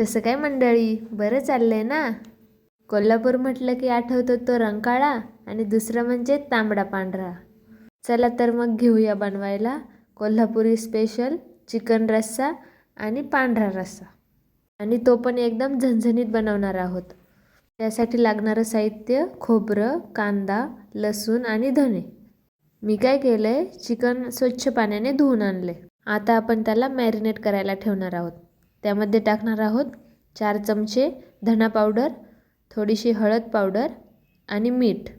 कसं काय मंडळी? बरं चाललंय ना? कोल्हापूर म्हटलं की आठवतो तो रंकाळा आणि दुसरं म्हणजे तांबडा पांढरा. चला तर मग घेऊया बनवायला कोल्हापुरी स्पेशल चिकन रस्सा आणि पांढरा रस्सा. आणि तो पण एकदम झणझणीत बनवणार आहोत. त्यासाठी लागणारं साहित्य खोबरं कांदा लसूण आणि धने. मी काय केलं आहे चिकन स्वच्छ पाण्याने धुवून आणले आता आपण त्याला मॅरिनेट करायला ठेवणार आहोत. त्यामध्ये टाकणार आहोत चार चमचे धना पावडर थोडीशी हळद पावडर आणि मीठ.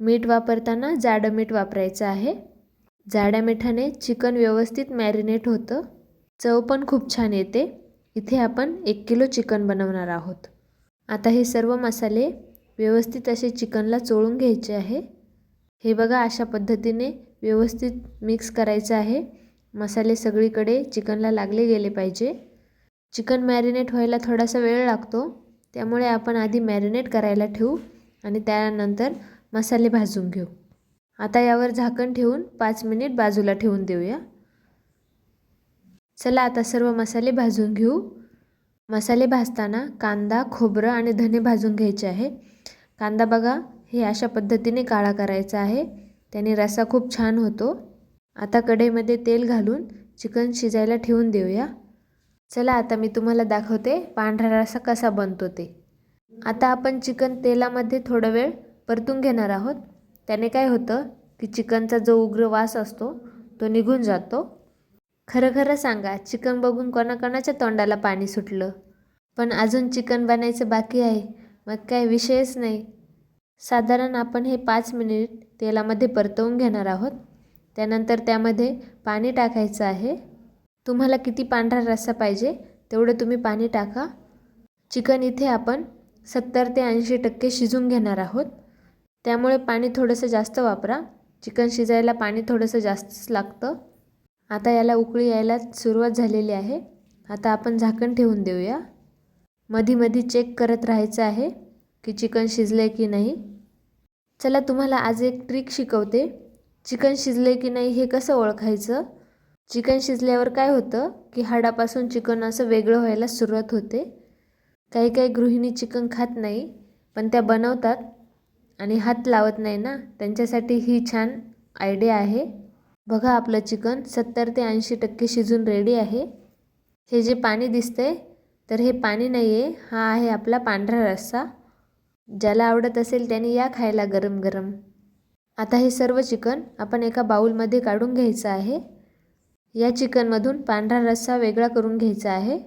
मीठ वापरताना जाडं मीठ वापरायचं आहे. जाड्या मिठाने चिकन व्यवस्थित मॅरिनेट होतं. चव पण खूप छान येते. इथे आपण एक किलो चिकन बनवणार आहोत. आता हे सर्व मसाले व्यवस्थित असे चिकनला चोळून घ्यायचे आहे. हे बघा अशा पद्धतीने व्यवस्थित मिक्स करायचं आहे. मसाले सगळीकडे चिकनला लागले गेले पाहिजे. चिकन मॅरिनेट व्हायला थोडासा वेळ लागतो. त्यामुळे आपण आधी मॅरिनेट करायला ठेवू आणि त्यानंतर मसाले भाजून घेऊ. आता यावर झाकण ठेवून पाच मिनिट बाजूला ठेवून देऊया. चला आता सर्व मसाले भाजून घेऊ. मसाले भाजताना कांदा खोबरं आणि धने भाजून घ्यायचे आहे. कांदा बघा हे अशा पद्धतीने काळा करायचा आहे. त्याने रसा खूप छान होतो. आता कढईमध्ये तेल घालून चिकन शिजायला ठेवून देऊया. चला आता मी तुम्हाला दाखवते पांढरा रसा कसा बनतो ते. आता आपण चिकन तेलामध्ये थोडा वेळ परतून घेणार आहोत. त्याने काय होतं की चिकनचा जो उग्र वास असतो तो निघून जातो. खरं खरं सांगा चिकन बघून कोणाकोणाच्या तोंडाला पाणी सुटलं? पण अजून चिकन बनायचं बाकी आहे मग काय विषयच नाही. साधारण आपण हे पाच मिनिट तेलामध्ये परतवून घेणार आहोत. त्यानंतर त्यामध्ये पाणी टाकायचं आहे. तुम्हाला किती पांढरा रस्सा पाहिजे तेवढं तुम्ही पाणी टाका. चिकन इथे आपण सत्तर ते ऐंशी टक्के शिजून घेणार आहोत. त्यामुळे पाणी थोडंसं जास्त वापरा. चिकन शिजायला पाणी थोडंसं जास्तच लागतं. आता याला उकळी यायला सुरुवात झालेली आहे. आता आपण झाकण ठेवून देऊया. मधी मधी चेक करत राहायचं आहे की चिकन शिजलं आहे की नाही. चला तुम्हाला आज एक ट्रिक शिकवते. चिकन शिजले की नाही हे कसं ओळखायचं? चिकन शिजल्यावर काय होतं की हाडापासून चिकन असं वेगळं व्हायला सुरुवात होते. काही काही गृहिणी चिकन खात नाही पण त्या बनवतात आणि हात लावत नाही ना त्यांच्यासाठी ही छान आयडिया आहे. बघा आपलं चिकन सत्तर ते ऐंशी टक्के शिजून रेडी आहे. हे जे पाणी दिसतंय तर हे पाणी नाही आहे हा आहे आपला पांढरा रस्सा. ज्याला आवडत असेल त्याने या खायला गरम गरम. आता हे सर्व चिकन आपण एका बाऊलमध्ये काढून घ्यायचं आहे. या चिकनमधून पांढरा रस्सा वेगळा करून घ्यायचा आहे.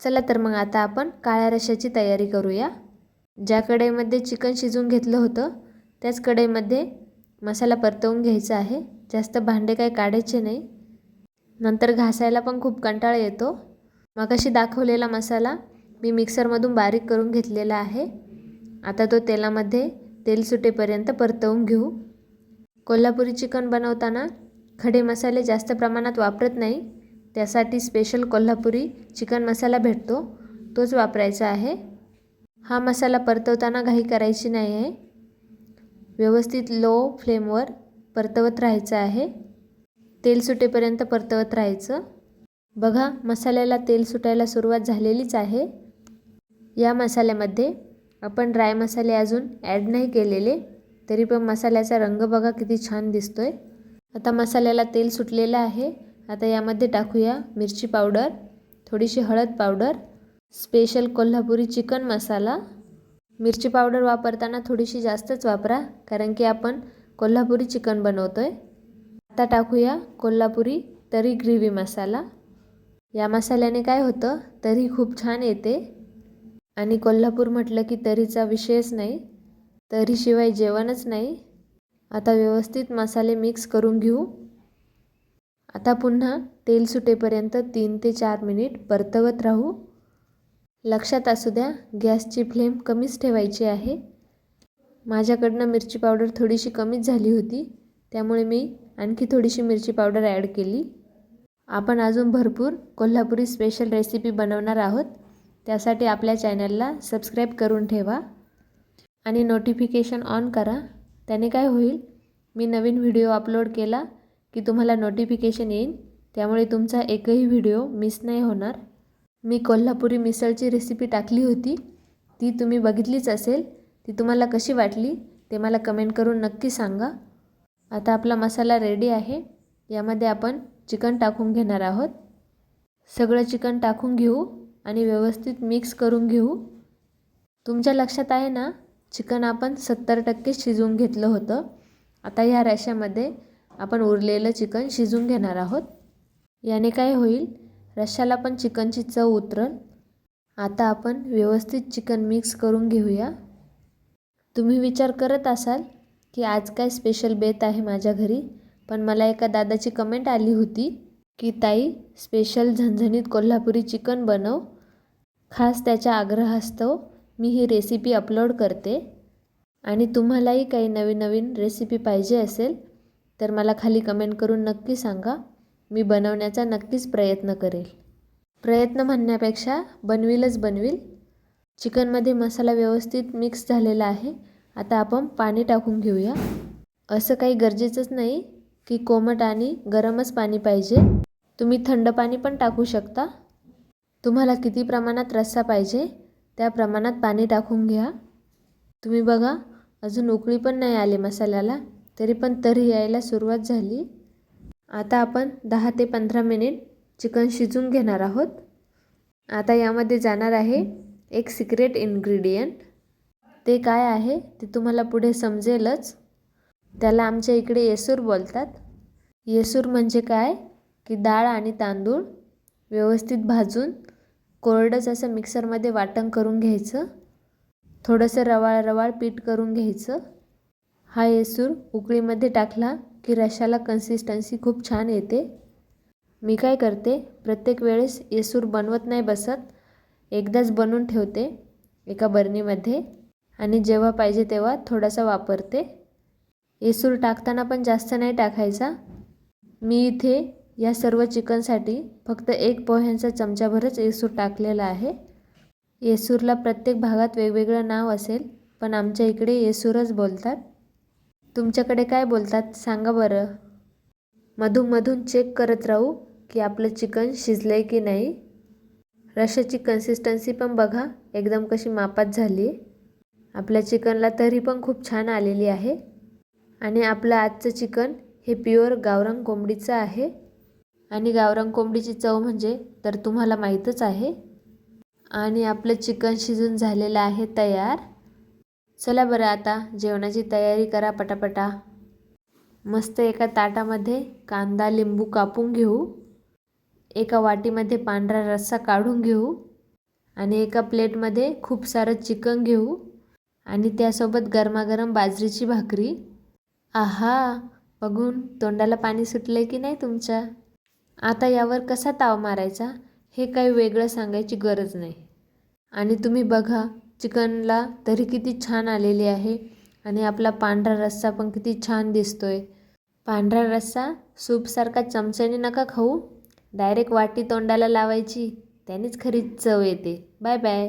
चला तर मग आता आपण काळ्या रश्श्याची तयारी करूया. ज्या कढईमध्ये चिकन शिजवून घेतलं होतं त्याच कढईमध्ये मसाला परतवून घ्यायचा आहे. जास्त भांडे काही काढायचे नाही. नंतर घासायला पण खूप कंटाळा येतो. मग अशी दाखवलेला मसाला मी मिक्सरमधून बारीक करून घेतलेला आहे. आता तो तेलामध्ये तेल सुटेपर्यंत परतवून घेऊ. कोल्हापुरी चिकन बनवताना खडे मसाले जास्त प्रमाणात वापरत नाही. त्यासाठी स्पेशल कोल्हापुरी चिकन मसाला भेटतो. तोच वापरायचा आहे. हा मसाला परतवताना घाई करायची नाही आहे. व्यवस्थित लो फ्लेमवर परतवत राहायचं आहे. तेल सुटेपर्यंत परतवत राहायचं. बघा मसाल्याला तेल सुटायला सुरुवात झालेलीच आहे. या मसाल्यामध्ये आपण ड्राय मसाले अजून ॲड नाही केलेले. तरी पण मसाल्याचा रंग बघा किती छान दिसतो आहे आता मसाल्याला तेल सुटलेलं आहे. आता यामध्ये टाकूया मिरची पावडर थोडीशी हळद powder special Kolhapuri chicken masala. मिरची पावडर वापरताना थोडीशी जास्तच वापरा कारण की आपण कोल्हापुरी चिकन बनवतो आहे आता टाकूया कोल्हापुरी तरी ग्रेव्ही मसाला. या मसाल्याने काय होतं? तरी खूप छान येते. आणि कोल्हापूर म्हटलं की तरीचा विषयच नाही. तरीशिवाय जेवणच नाही. आता व्यवस्थित मसाले मिक्स करून घेऊ. आता पुन्हा तेल सुटेपर्यंत तीन ते चार मिनिट परतवत राहू. लक्षात असू द्या गॅसची फ्लेम कमीच ठेवायची आहे. माझ्याकडनं मिरची पावडर थोडीशी कमीच झाली होती त्यामुळे मी आणखी थोडीशी मिरची पावडर ॲड केली. आपण अजून भरपूर कोल्हापुरी स्पेशल रेसिपी बनवणार आहोत त्यासाठी आपल्या चॅनलला सबस्क्राईब करून ठेवा. आणि नोटिफिकेशन ऑन करा. त्याने काय होईल? मी नवीन व्हिडिओ अपलोड केला की तुम्हाला नोटिफिकेशन येईल त्यामुळे तुमचा एकही व्हिडिओ मिस नाही होणार. मी कोल्हापुरी मिसळची रेसिपी टाकली होती. ती तुम्ही बघितलीच असेल. ती तुम्हाला कशी वाटली ते मला कमेंट करून नक्की सांगा. आता आपला मसाला रेडी आहे. यामध्ये आपण चिकन टाकून घेणार आहोत. सगळं चिकन टाकून घेऊ आणि व्यवस्थित मिक्स करून घेऊ. तुमच्या लक्षात आहे ना? चिकन आपण सत्तर टक्के शिजवून घेतलं होतं. आता ह्या रश्श्यामध्ये आपण उरलेलं चिकन शिजवून घेणार आहोत. याने काय होईल? रश्श्याला पण चिकनची चव उतरल. आता आपण व्यवस्थित चिकन मिक्स करून घेऊया. तुम्ही विचार करत असाल की आज काय स्पेशल बेत आहे माझ्या घरी पण मला एका दादाची कमेंट आली होती की ताई स्पेशल झणझणीत कोल्हापुरी चिकन बनव. खास त्याच्या आग्रहास्तव मी ही रेसिपी अपलोड करते. आणि तुम्हालाही काही नवीन नवीन रेसिपी पाहिजे असेल तर मला खाली कमेंट करून नक्की सांगा. मी बनवण्याचा नक्कीच प्रयत्न करेल. प्रयत्न म्हणण्यापेक्षा बनवीलच बनवील. चिकनमध्ये मसाला व्यवस्थित मिक्स झालेला आहे. आता आपण पाणी टाकून घेऊया. असं काही गरजेचंच नाही की कोमट आणि गरमच पाणी पाहिजे. तुम्ही थंड पाणी पण टाकू शकता. तुम्हाला किती प्रमाणात रस्सा पाहिजे त्या प्रमाणात पाणी टाकून घ्या. तुम्ही बघा अजून उकळी पण नाही आली मसाल्याला तरी पण तरी यायला सुरुवात झाली. आता आपण दहा ते पंधरा मिनिट चिकन शिजून घेणार आहोत. आता यामध्ये जाणार आहे एक सिक्रेट इन्ग्रेडियंट ते काय आहे ते तुम्हाला पुढे समजेलच. त्याला आमच्या इकडे येसूर बोलतात. येसूर म्हणजे काय? की डाळ आणि तांदूळ व्यवस्थित भाजून कोरडंच असं मिक्सरमध्ये वाटण करून घ्यायचं. थोडंसं रवाळ रवाळ पीठ करून घ्यायचं. हा येसूर उकळीमध्ये टाकला की रशाला कन्सिस्टन्सी खूप छान येते. मी काय करते प्रत्येक वेळेस येसूर बनवत नाही बसत. एकदाच बनवून ठेवते एका बरणीमध्ये आणि जेव्हा पाहिजे तेव्हा थोडासा वापरते. येसूर टाकताना पण जास्त नाही टाकायचा. मी इथे या सर्व चिकनसाठी फक्त एक पोह्यांचा चमचाभरच येसूर टाकलेला आहे. येसूरला प्रत्येक भागात वेगवेगळं नाव असेल पण आमच्या इकडे येसूरच बोलतात. तुमच्याकडे काय बोलतात सांगा बरं. मधूनमधून चेक करत राहू की आपलं चिकन शिजलं आहे की नाही. रशाची कन्सिस्टन्सी पण बघा एकदम कशी मापात झाली आहे आपल्या चिकनला तरी पण खूप छान आलेली आहे. आणि आपलं आजचं चिकन हे प्युअर गावरान कोंबडीचं आहे. आणि गावरान कोंबडीची चव म्हणजे तर तुम्हाला माहीतच आहे. आणि आपलं चिकन शिजून झालेलं आहे तयार. चला बरं आता जेवणाची तयारी करा पटापटा. मस्त एका ताटामध्ये कांदा लिंबू कापून घेऊ. एका वाटीमध्ये पांढरा रस्सा काढून घेऊ. आणि एका प्लेटमध्ये खूप सारं चिकन घेऊ. आणि त्यासोबत गरमागरम बाजरीची भाकरी. आहा! बघून तोंडाला पाणी सुटलं की नाही तुमच्या? आता यावर कसा ताव मारायचा हे काही वेगळं सांगायची गरज नाही. आणि तुम्ही बघा चिकनला तरी किती छान आलेली आहे आणि आपला पांढरा रस्सा पण किती छान दिसतोय. पांढरा रस्सा सूपसारखा चमच्याने नका खाऊ. डायरेक्ट वाटी तोंडाला लावायची त्यानेच खरी चव येते. Bye bye.